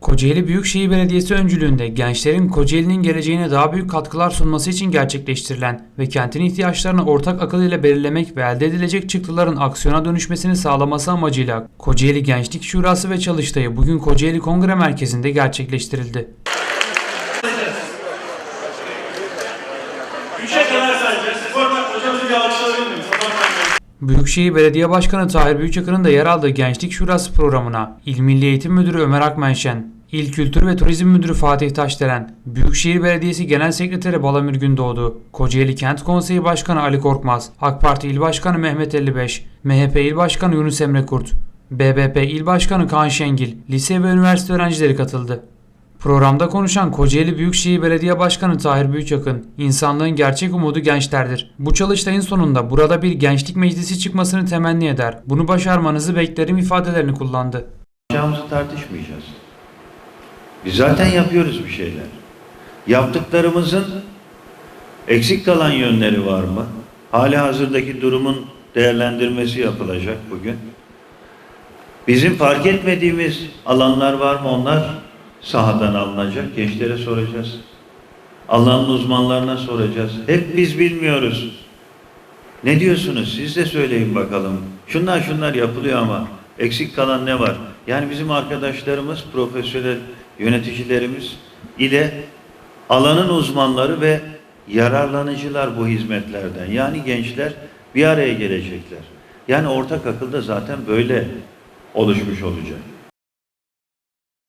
Kocaeli Büyükşehir Belediyesi öncülüğünde gençlerin Kocaeli'nin geleceğine daha büyük katkılar sunması için gerçekleştirilen ve kentin ihtiyaçlarını ortak akıl ile belirlemek ve elde edilecek çıktıların aksiyona dönüşmesini sağlaması amacıyla Kocaeli Gençlik Şurası ve Çalıştayı bugün Kocaeli Kongre Merkezi'nde gerçekleştirildi. Büyükşehir Belediye Başkanı Tahir Büyükakın'ın da yer aldığı Gençlik Şurası programına İl Milli Eğitim Müdürü Ömer Akmenşen, İl Kültür ve Turizm Müdürü Fatih Taşdelen, Büyükşehir Belediyesi Genel Sekreteri Balamir Gündoğdu, Kocaeli Kent Konseyi Başkanı Ali Korkmaz, AK Parti İl Başkanı Mehmet 55, MHP İl Başkanı Yunus Emre Kurt, BBP İl Başkanı Kaan Şengil, lise ve üniversite öğrencileri katıldı. Programda konuşan Kocaeli Büyükşehir Belediye Başkanı Tahir Büyükakın, insanlığın gerçek umudu gençlerdir. Bu çalıştayın sonunda burada bir gençlik meclisi çıkmasını temenni eder. Bunu başarmanızı beklerim ifadelerini kullandı. yapacağımızı tartışmayacağız. Biz zaten yapıyoruz bir şeyler. Yaptıklarımızın eksik kalan yönleri var mı? Hali hazırdaki durumun değerlendirmesi yapılacak bugün. Bizim fark etmediğimiz alanlar var mı? Onlar sahadan alınacak. Gençlere soracağız. Alanın uzmanlarına soracağız. Hep biz bilmiyoruz. Ne diyorsunuz? Siz de söyleyin bakalım. Şunlar şunlar yapılıyor ama eksik kalan ne var? Yani bizim arkadaşlarımız, profesyonel yöneticilerimiz ile alanın uzmanları ve yararlanıcılar bu hizmetlerden. Yani gençler bir araya gelecekler. Yani ortak akılda zaten böyle oluşmuş olacak.